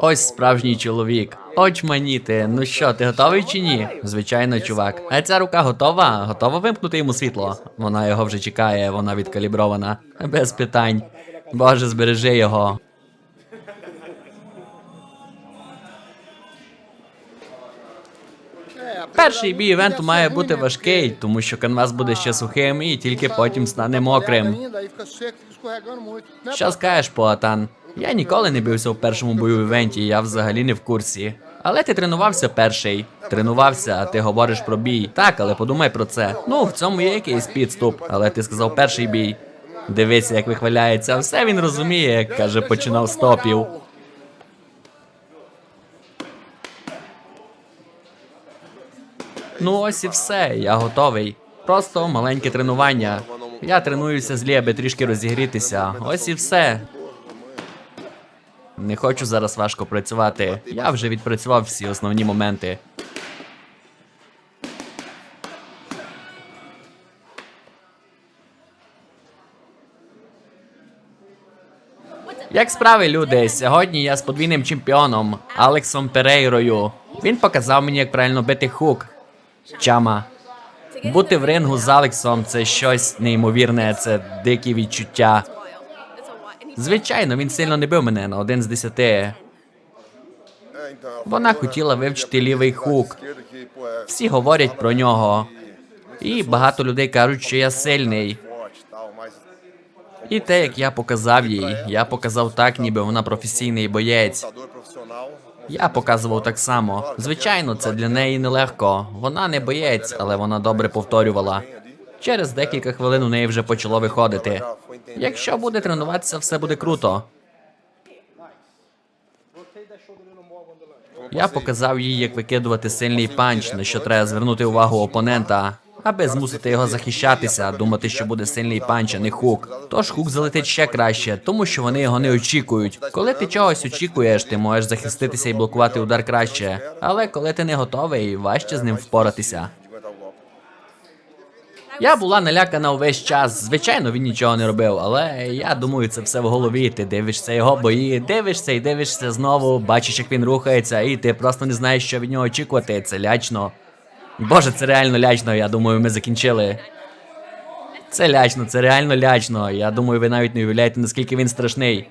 Ось справжній чоловік. Очманіти. Ну що, ти готовий чи ні? Звичайно, чувак. А ця рука готова? Готова вимкнути йому світло? Вона його вже чекає, вона відкалібрована. Без питань. Боже, збережи його. Перший бій івенту має бути важкий, тому що канвас буде ще сухим і тільки потім стане мокрим. Що скажеш, Поатан? Я ніколи не бився в першому бою в івенті, я взагалі не в курсі. Але ти тренувався перший. Тренувався, а ти говориш про бій. Так, але подумай про це. Ну, в цьому є якийсь підступ, але ти сказав перший бій. Дивися, як вихваляється, все він розуміє, каже, починав з топів. Ну ось і все, я готовий. Просто маленьке тренування. Я тренуюся злі, аби трішки розігрітися. Ось і все. Не хочу зараз важко працювати. Я вже відпрацював всі основні моменти. Як справи, люди? Сьогодні я з подвійним чемпіоном Алексом Перейрою. Він показав мені, як правильно бити хук. Чама. Бути в рингу з Алексом це щось неймовірне, це дикі відчуття. Звичайно, він сильно не бив мене на один з десяти. Вона хотіла вивчити лівий хук. Всі говорять про нього. І багато людей кажуть, що я сильний. І те, як я показав їй, я показав так, ніби вона професійний боєць. Я показував так само. Звичайно, це для неї нелегко. Вона не боєць, але вона добре повторювала. Через декілька хвилин у неї вже почало виходити. Якщо буде тренуватися, все буде круто. Я показав їй, як викидувати сильний панч, на що треба звернути увагу опонента, аби змусити його захищатися, думати, що буде сильний панч, а не хук. Тож хук залетить ще краще, тому що вони його не очікують. Коли ти чогось очікуєш, ти можеш захиститися і блокувати удар краще. Але коли ти не готовий, важче з ним впоратися. Я була налякана увесь час. Звичайно, він нічого не робив, але я думаю, це все в голові. Ти дивишся його бої, дивишся і дивишся знову, бачиш, як він рухається, і ти просто не знаєш, що від нього очікувати. Це лячно. Боже, це реально лячно. Я думаю, ми закінчили. Це лячно, це реально лячно. Я думаю, ви навіть не уявляєте, наскільки він страшний.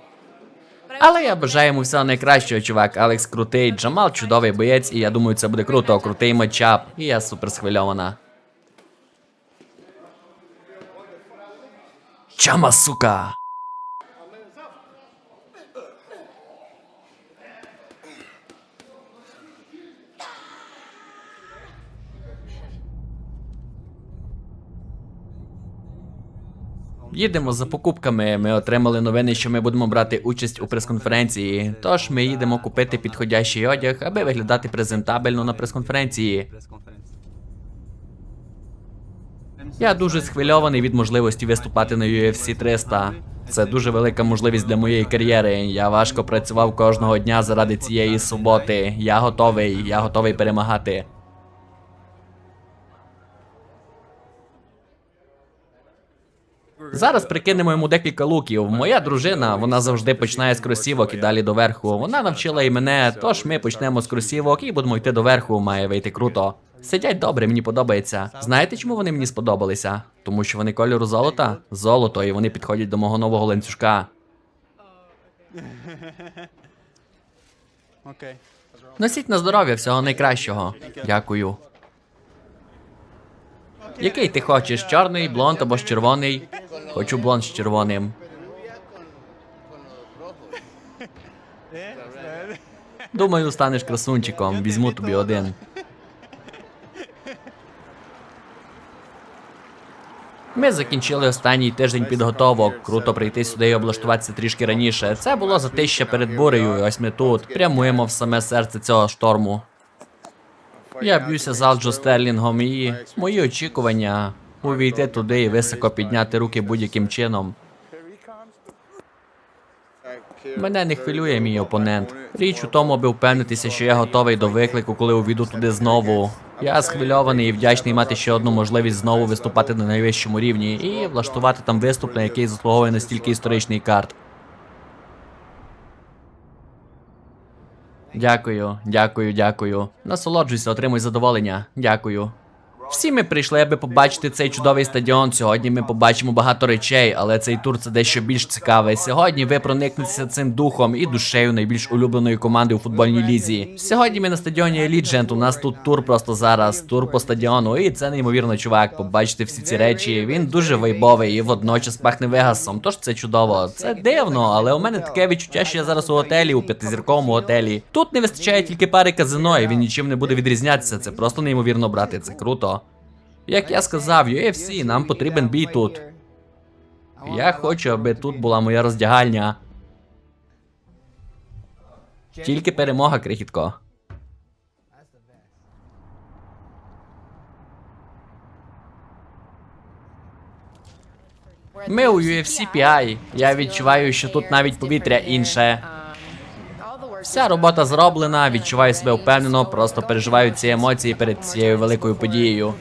Але я бажаю йому всього найкращого, чувак. Алекс крутий, Джамал чудовий боєць, і я думаю, це буде круто. Крутий матчап. І я супер схвильована. Чама, сука! Їдемо за покупками. Ми отримали новини, що ми будемо брати участь у прес-конференції. Тож ми їдемо купити підходящий одяг, аби виглядати презентабельно на прес-конференції. Я дуже схвильований від можливості виступати на UFC 300. Це дуже велика можливість для моєї кар'єри. Я важко працював кожного дня заради цієї суботи. Я готовий, я готовий перемагати. Зараз прикинемо йому декілька луків. Моя дружина, вона завжди починає з кросівок і далі доверху. Вона навчила і мене, тож ми почнемо з кросівок і будемо йти доверху, має вийти круто. Сидять добре, мені подобається. Знаєте, чому вони мені сподобалися? Тому що вони кольору золота? Золото, і вони підходять до мого нового ланцюжка. Носіть на здоров'я всього найкращого. Дякую. Який ти хочеш? Чорний, блонд або ж червоний? Хочу блонд з червоним. Думаю, станеш красунчиком. Візьму тобі один. Ми закінчили останній тиждень підготовок. Круто прийти сюди і облаштуватися трішки раніше. Це було затища перед бурею. і Ось ми тут прямуємо в саме серце цього шторму. Я б'юся з Алджо Стерлінгом і мої очікування увійти туди і високо підняти руки будь-яким чином. Мене не хвилює мій опонент. Річ у тому, аби впевнитися, що я готовий до виклику, коли увійду туди знову. Я схвильований і вдячний мати ще одну можливість знову виступати на найвищому рівні і влаштувати там виступ, на який заслуговує настільки історичний карт. Дякую, дякую, дякую. Насолоджуйся, отримуй задоволення. Дякую. Всі ми прийшли, аби побачити цей чудовий стадіон. Сьогодні ми побачимо багато речей, але цей тур це дещо більш цікаве. Сьогодні ви проникнетеся цим духом і душею найбільш улюбленої команди у футбольній лізі. Сьогодні ми на стадіоні Еліджент. У нас тут тур просто зараз, тур по стадіону, і це неймовірно, чувак. Побачити всі ці речі. Він дуже вайбовий і водночас пахне вегасом. Тож це чудово. Це дивно, але у мене таке відчуття, що я зараз у готелі, у п'ятизірковому готелі. Тут не вистачає тільки пари казино, і він нічим не буде відрізнятися. Це просто неймовірно, брати. Це круто. Як я сказав, UFC, нам потрібен бій тут. Я хочу, аби тут була моя роздягальня. Тільки перемога, крихітко. Ми у UFC PI. Я відчуваю, що тут навіть повітря інше. Вся робота зроблена, відчуваю себе впевнено, просто переживаю ці емоції перед цією великою подією.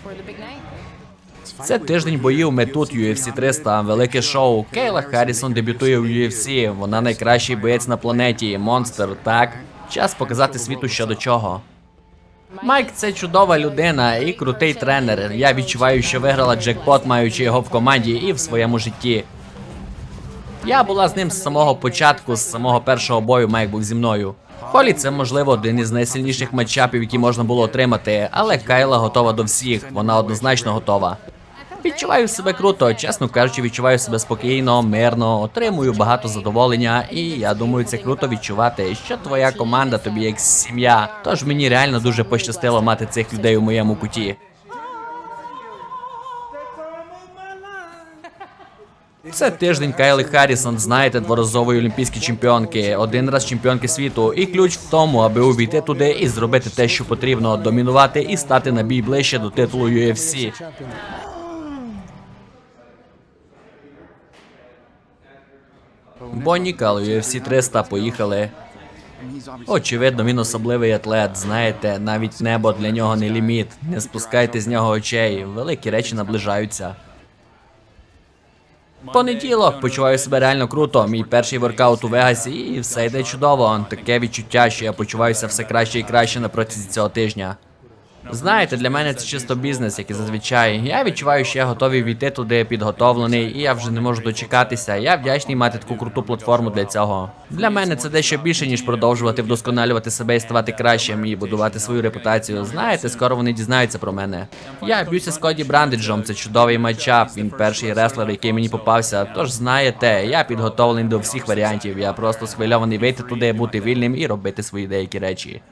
Це тиждень боїв. Тут UFC 300, велике шоу. Кейла Харрісон дебютує у UFC. Вона найкращий боєць на планеті. Монстр, так? Час показати світу що до чого. Майк це чудова людина і крутий тренер. Я відчуваю, що виграла джекпот, маючи його в команді і в своєму житті. Я була з ним з самого початку, з самого першого бою Майк був зі мною. Холі це можливо один із найсильніших матчапів, які можна було отримати, але Кайла готова до всіх, вона однозначно готова. Відчуваю себе круто, чесно кажучи, відчуваю себе спокійно, мирно, отримую багато задоволення, і я думаю, це круто відчувати, що твоя команда тобі як сім'я. Тож мені реально дуже пощастило мати цих людей у моєму куті. Це тиждень Кайли Харрісон, знаєте, дворазової олімпійські чемпіонки, один раз чемпіонки світу, і ключ в тому, аби увійти туди і зробити те, що потрібно, домінувати і стати на бій ближче до титулу UFC. Бонні Кал, UFC 300, поїхали. Очевидно, він особливий атлет. Знаєте, навіть небо для нього не ліміт. Не спускайте з нього очей. Великі речі наближаються. Понеділок почуваю себе реально круто. Мій перший воркаут у Вегасі, і все йде чудово. Таке відчуття, що я почуваюся все краще і краще на протязі цього тижня. Знаєте, для мене це чисто бізнес, як і зазвичай. Я відчуваю, що я готовий війти туди підготовлений, і я вже не можу дочекатися. Я вдячний мати таку круту платформу для цього. Для мене це дещо більше, ніж продовжувати вдосконалювати себе і ставати кращим і будувати свою репутацію. Знаєте, скоро вони дізнаються про мене. Я б'юся з Коді Брандеджом, це чудовий матчап. Він перший реслер, який мені попався. Тож знаєте, я підготовлений до всіх варіантів. Я просто схвильований вийти туди, бути вільним і робити свої деякі речі.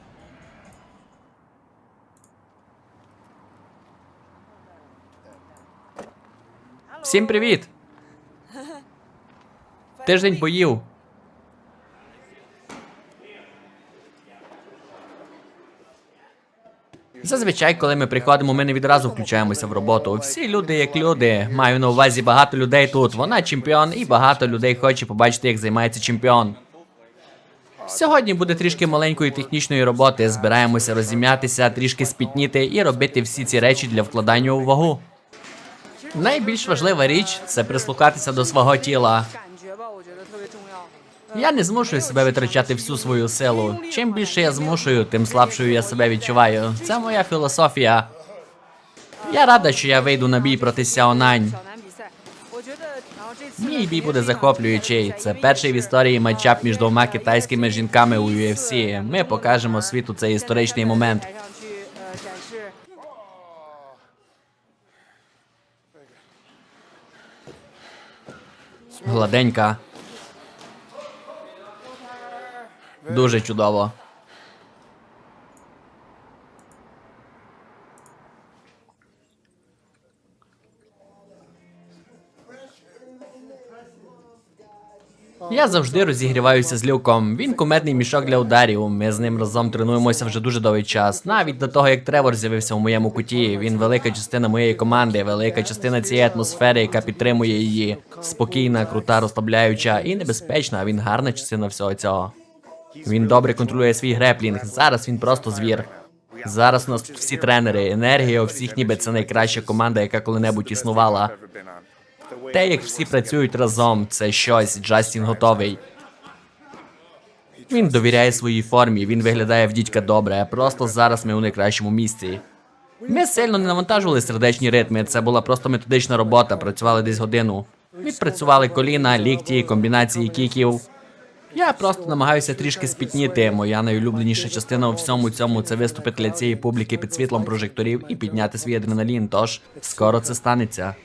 Всім привіт! Тиждень боїв. Зазвичай, коли ми приходимо, ми не відразу включаємося в роботу. Всі люди як люди. Маю на увазі багато людей тут. Вона чемпіон, і багато людей хоче побачити, як займається чемпіон. Сьогодні буде трішки маленької технічної роботи. Збираємося розім'ятися, трішки спітніти і робити всі ці речі для вкладання у вагу. Найбільш важлива річ це прислухатися до свого тіла. Я не змушую себе витрачати всю свою силу. Чим більше я змушую, тим слабшою я себе відчуваю. Це моя філософія. Я рада, що я вийду на бій проти Сяонань. Мій бій буде захоплюючий. Це перший в історії матчап між двома китайськими жінками у UFC. Ми покажемо світу цей історичний момент. Гладенька. Дуже чудово. Я завжди розігріваюся з люком. Він кумедний мішок для ударів. Ми з ним разом тренуємося вже дуже довгий час. Навіть до того, як Тревор з'явився у моєму куті. Він велика частина моєї команди, велика частина цієї атмосфери, яка підтримує її. Спокійна, крута, розслабляюча і небезпечна. Він гарна частина всього цього. Він добре контролює свій греплінг. Зараз він просто звір. Зараз у нас всі тренери, енергія у всіх, ніби це найкраща команда, яка коли-небудь існувала. Те, як всі працюють разом, це щось. Джастін готовий. Він довіряє своїй формі, він виглядає в дідька добре. Просто зараз ми у найкращому місці. Ми сильно не навантажували сердечні ритми. Це була просто методична робота. Працювали десь годину. Відпрацювали коліна, лікті, комбінації кіків. Я просто намагаюся трішки спітніти. Моя найулюбленіша частина у всьому цьому це виступити для цієї публіки під світлом прожекторів і підняти свій адреналін. Тож скоро це станеться.